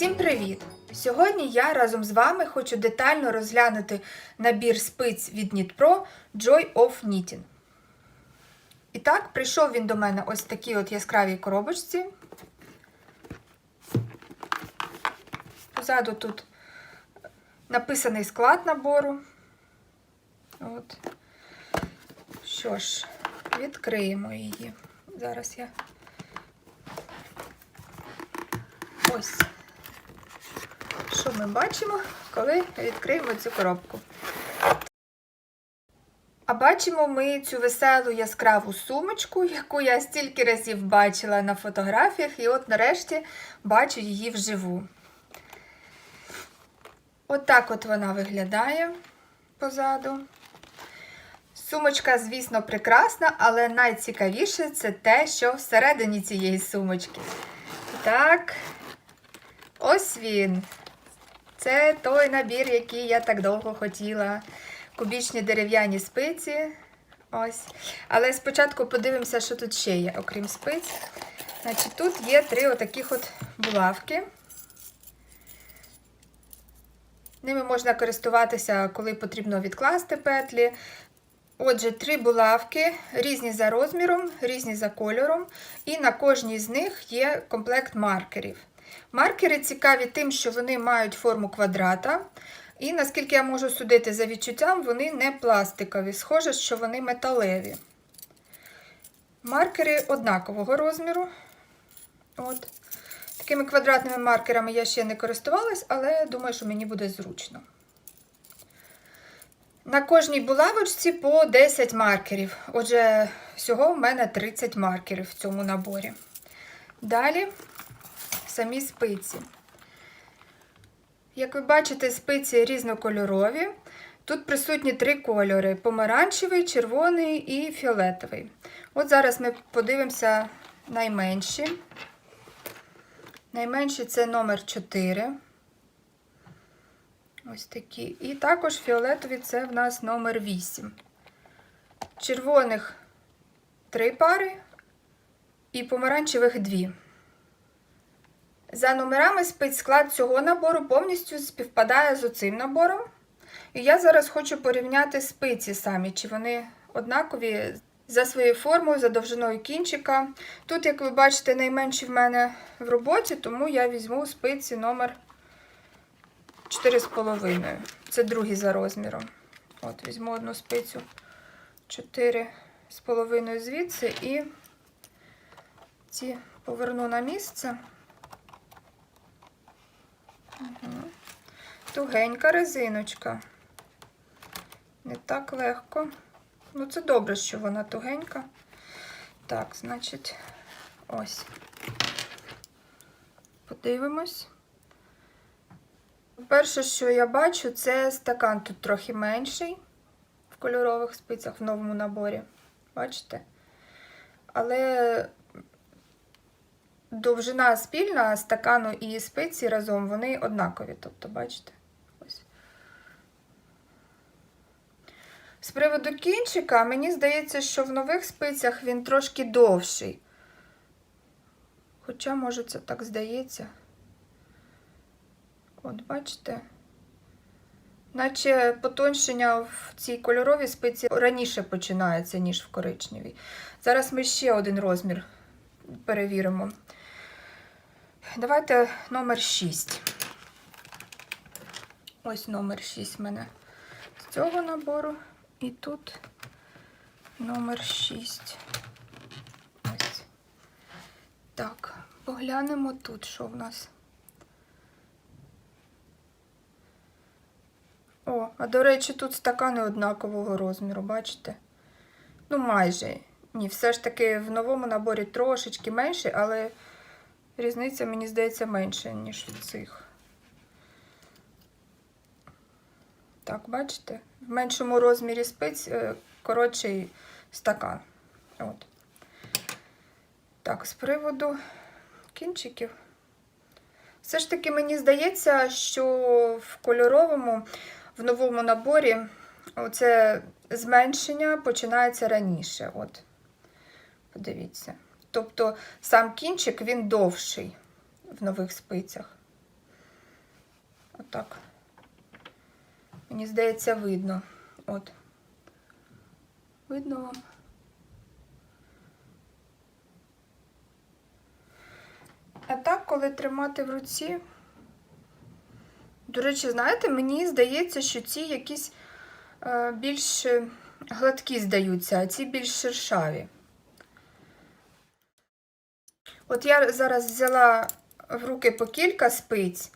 Всім привіт! Сьогодні я разом з вами хочу детально розглянути набір спиць від Knit Joy of Knitting. І так, прийшов він до мене ось такій от яскравій коробочці. Позаду тут написаний склад набору. От. Що ж, відкриємо її. Зараз я. Ось. Що ми бачимо, коли відкриємо цю коробку? А бачимо ми цю веселу яскраву сумочку, яку я стільки разів бачила на фотографіях, і от нарешті бачу її вживу. От от вона виглядає позаду. Сумочка, звісно, прекрасна, але найцікавіше це те, що всередині цієї сумочки. Так, ось він. Це той набір, який я так довго хотіла. Кубічні дерев'яні спиці. Ось. Але спочатку подивимося, що тут ще є, окрім спиць. Значить, Тут є три отаких от булавки. Ними можна користуватися, коли потрібно відкласти петлі. Отже, три булавки, різні за розміром, різні за кольором, і на кожній з них є комплект маркерів. Маркери цікаві тим, що вони мають форму квадрата, і, наскільки я можу судити за відчуттям, вони не пластикові, схоже, що вони металеві. Маркери однакового розміру. От. Такими квадратними маркерами я ще не користувалась, але думаю, що мені буде зручно. На кожній булавочці по 10 маркерів. Отже, всього в мене 30 маркерів в цьому наборі. Далі самі спиці. Як ви бачите, спиці різнокольорові. Тут присутні три кольори: помаранчевий, червоний і фіолетовий. От зараз ми подивимося найменші. Найменші це номер 4. Ось такі. І також фіолетові це в нас номер 8. Червоних 3 пари і помаранчевих 2. За номерами спецсклад цього набору повністю співпадає з оцим набором. І я зараз хочу порівняти спиці самі, чи вони однакові за своєю формою, за довжиною кінчика. Тут, як ви бачите, найменші в мене в роботі, тому я візьму спиці номер 4,5. Це другий за розміром. От, візьму одну спицю 4,5 звідси і ці поверну на місце. Тугенька резиночка. Не так легко. Ну, це добре, що вона тугенька. Так, значить, ось. Подивимось. Перше, що я бачу, це стакан тут трохи менший в кольорових спицях в новому наборі. Бачите? Але довжина спільна стакану і спиці разом, вони однакові. Тобто, бачите? Ось. З приводу кінчика, мені здається, що в нових спицях він трошки довший. Хоча, може, це так здається. От, бачите? Наче потоншення в цій кольоровій спиці раніше починається, ніж в коричневій. Зараз ми ще один розмір перевіримо. Давайте номер 6. Ось номер 6 в мене з цього набору. І тут номер 6. Ось. Так, поглянемо тут, що в нас. О, а до речі, тут стакани однакового розміру, бачите? Ну, майже. Ні, все ж таки в новому наборі трошечки менше, але різниця, мені здається, менша, ніж в цих. Так, бачите? В меншому розмірі спиць е, коротший стакан. От. Так, з приводу кінчиків. Все ж таки, мені здається, що в кольоровому, в новому наборі оце зменшення починається раніше. От, подивіться. Тобто сам кінчик він довший в нових спицях. Отак. Мені здається, видно. От. Видно вам? А так, коли тримати в руці. До речі, знаєте, мені здається, що ці якісь е, більш гладкі здаються, а ці більш шершаві. От я зараз взяла в руки по кілька спиць,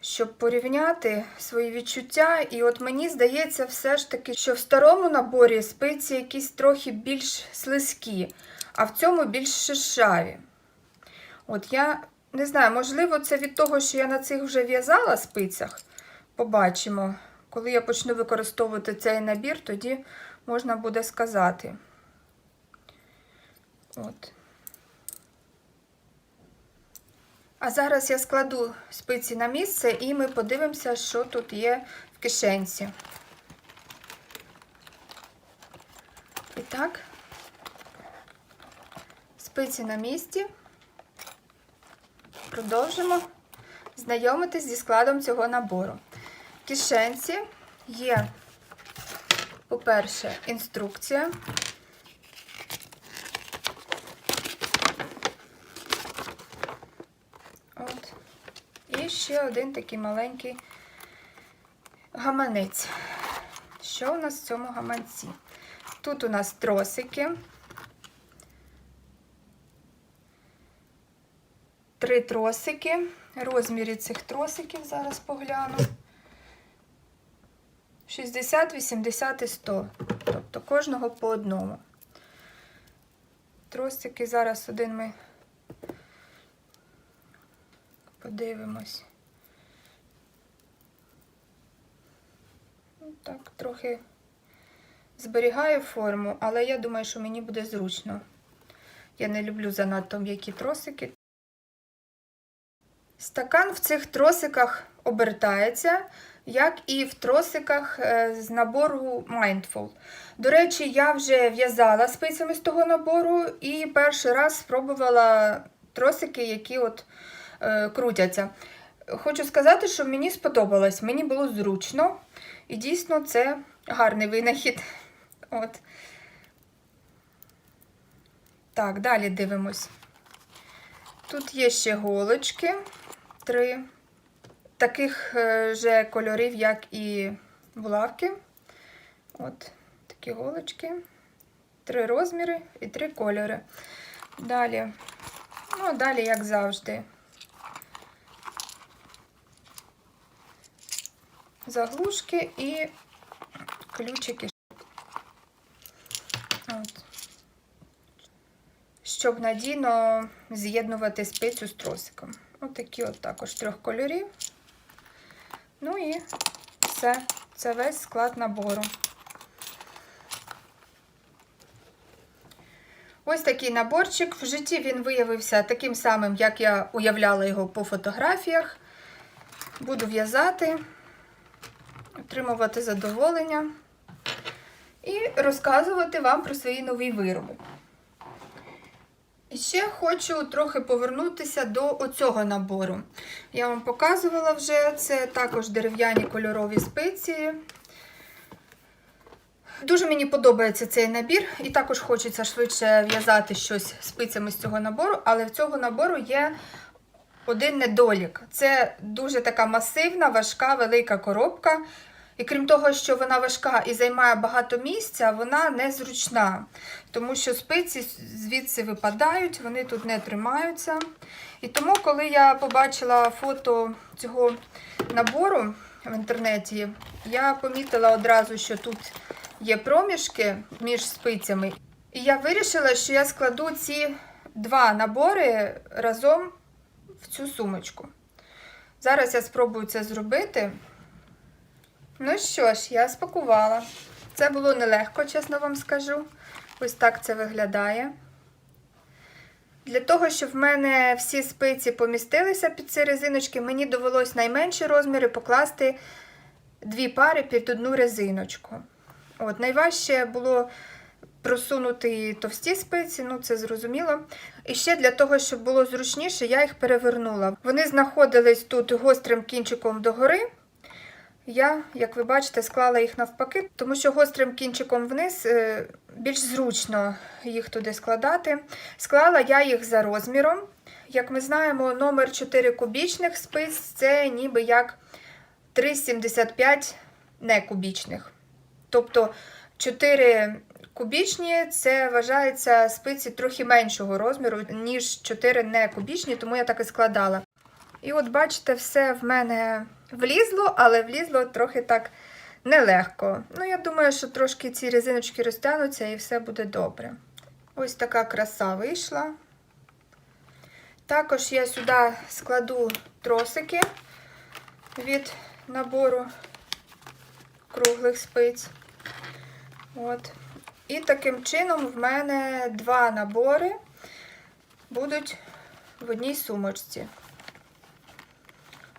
щоб порівняти свої відчуття. І от мені здається, все ж таки, що в старому наборі спиці якісь трохи більш слизькі, а в цьому більш шершаві. От я не знаю, можливо, це від того, що я на цих вже в'язала спицях. Побачимо. Коли я почну використовувати цей набір, тоді можна буде сказати. От. А зараз я складу спиці на місце і ми подивимося, що тут є в кишенці. І так, спиці на місці. Продовжимо знайомитись зі складом цього набору. В кишенці є, по-перше, інструкція. От. І ще один такий маленький гаманець. Що у нас в цьому гаманці? Тут у нас тросики. Три тросики. Розміри цих тросиків зараз погляну. 60, 80 і 100. Тобто кожного по одному. Тросики зараз один ми подивимось. Так, трохи зберігаю форму, але я думаю, що мені буде зручно. Я не люблю занадто м'які тросики. Стакан в цих тросиках обертається, як і в тросиках е, з набору Mindful. До речі, я вже в'язала спицями з того набору і перший раз спробувала тросики, які от е, крутяться. Хочу сказати, що мені сподобалось, мені було зручно, і дійсно це гарний винахід. От. Так, далі дивимось. Тут є ще голочки, три таких е, же кольорів, як і булавки. От такі голочки, три розміри і три кольори. Далі, ну, далі, як завжди, заглушки і ключики. От щоб надійно з'єднувати спицю з тросиком. Отакі от також трьох кольорів. Ну і все. Це весь склад набору. Ось такий наборчик. В житті він виявився таким самим, як я уявляла його по фотографіях. Буду в'язати, отримувати задоволення і розказувати вам про свої нові вироби. І ще хочу трохи повернутися до оцього набору. Я вам показувала вже, це також дерев'яні кольорові спиці. Дуже мені подобається цей набір, і також хочеться швидше в'язати щось спицями з цього набору, але в цього набору є один недолік. Це дуже така масивна, важка, велика коробка. І крім того, що вона важка і займає багато місця, вона незручна, тому що спиці звідси випадають, вони тут не тримаються. І тому, коли я побачила фото цього набору в інтернеті, я помітила одразу, що тут є проміжки між спицями. І я вирішила, що я складу ці два набори разом в цю сумочку. Зараз я спробую це зробити. Ну що ж, я спакувала. Це було нелегко, чесно вам скажу. Ось так це виглядає. Для того, щоб в мене всі спиці помістилися під ці резиночки, мені довелось найменші розміри покласти дві пари під одну резиночку. От, Найважче було просунути товсті спиці, ну це зрозуміло. І ще для того, щоб було зручніше, я їх перевернула. Вони знаходились тут гострим кінчиком догори. Я, як ви бачите, склала їх навпаки, тому що гострим кінчиком вниз е, більш зручно їх туди складати. Склала я їх за розміром. Як ми знаємо, номер 4 кубічних спиць це ніби як 3,75 некубічних. Тобто 4 кубічні це вважається спиці трохи меншого розміру, ніж 4 некубічні, тому я так і складала. І от бачите, все в мене влізло, але влізло трохи так нелегко. Ну, я думаю, що трошки ці резиночки розтягнуться і все буде добре. Ось така краса вийшла. Також я сюди складу тросики від набору круглих спиць. От. І таким чином в мене два набори будуть в одній сумочці.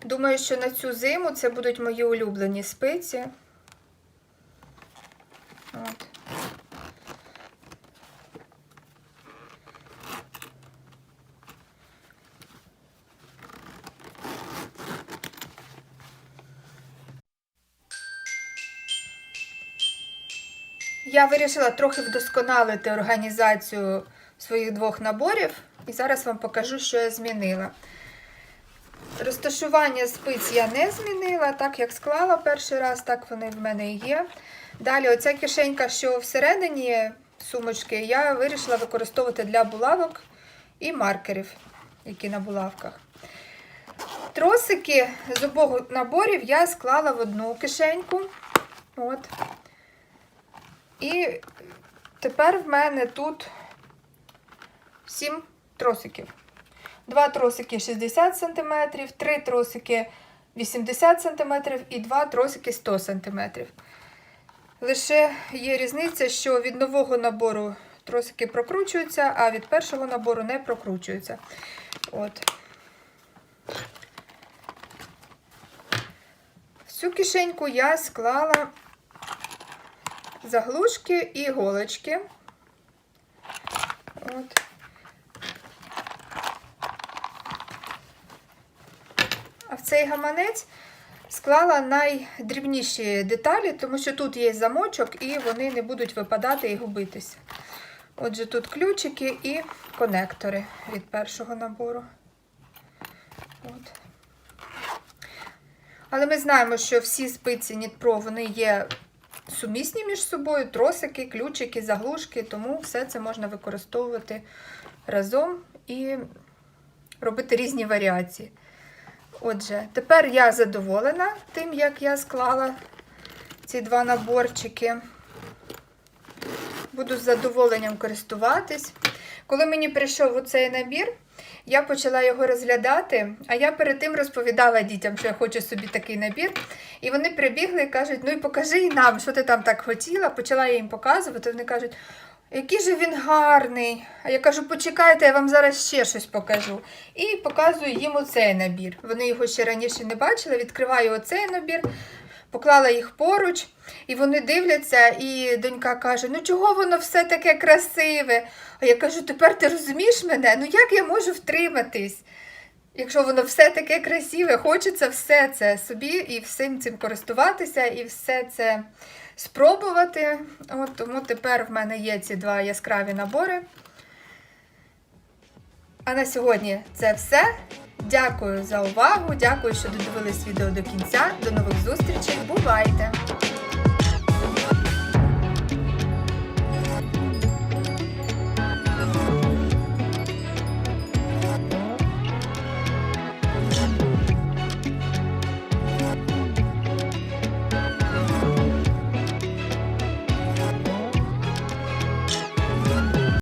Думаю, що на цю зиму це будуть мої улюблені спиці. От. Я вирішила трохи вдосконалити організацію своїх двох наборів, і зараз вам покажу, що я змінила. Розташування спиць я не змінила, так як склала перший раз, так вони в мене і є. Далі, оця кишенька, що всередині сумочки, я вирішила використовувати для булавок і маркерів, які на булавках. Тросики з обох наборів я склала в одну кишеньку. От. І тепер в мене тут 7 тросиків. Два тросики 60 см, три тросики 80 см і два тросики 100 см. Лише є різниця, що від нового набору тросики прокручуються, а від першого набору не прокручуються. От. В цю кишеньку я склала заглушки і іголочки. От. А в цей гаманець склала найдрібніші деталі, тому що тут є замочок і вони не будуть випадати і губитися. Отже, тут ключики і конектори від першого набору. От. Але ми знаємо, що всі спиці Нітпро вони є сумісні між собою, тросики, ключики, заглушки, тому все це можна використовувати разом і робити різні варіації. Отже, тепер я задоволена тим, як я склала ці два наборчики. Буду з задоволенням користуватись. Коли мені прийшов оцей набір, я почала його розглядати, а я перед тим розповідала дітям, що я хочу собі такий набір. І вони прибігли і кажуть, ну і покажи нам, що ти там так хотіла. Почала я їм показувати. Вони кажуть, який же він гарний. А я кажу, почекайте, я вам зараз ще щось покажу. І показую їм оцей набір. Вони його ще раніше не бачили. Відкриваю оцей набір, поклала їх поруч, і вони дивляться, і донька каже: Ну чого воно все таке красиве? А я кажу, тепер ти розумієш мене? Ну як я можу втриматись? Якщо воно все таке красиве, хочеться все це собі і всім цим користуватися, і все це спробувати. От, Тому тепер в мене є ці два яскраві набори. А на сьогодні це все. Дякую за увагу, дякую, що додивились відео до кінця. До нових зустрічей. Бувайте!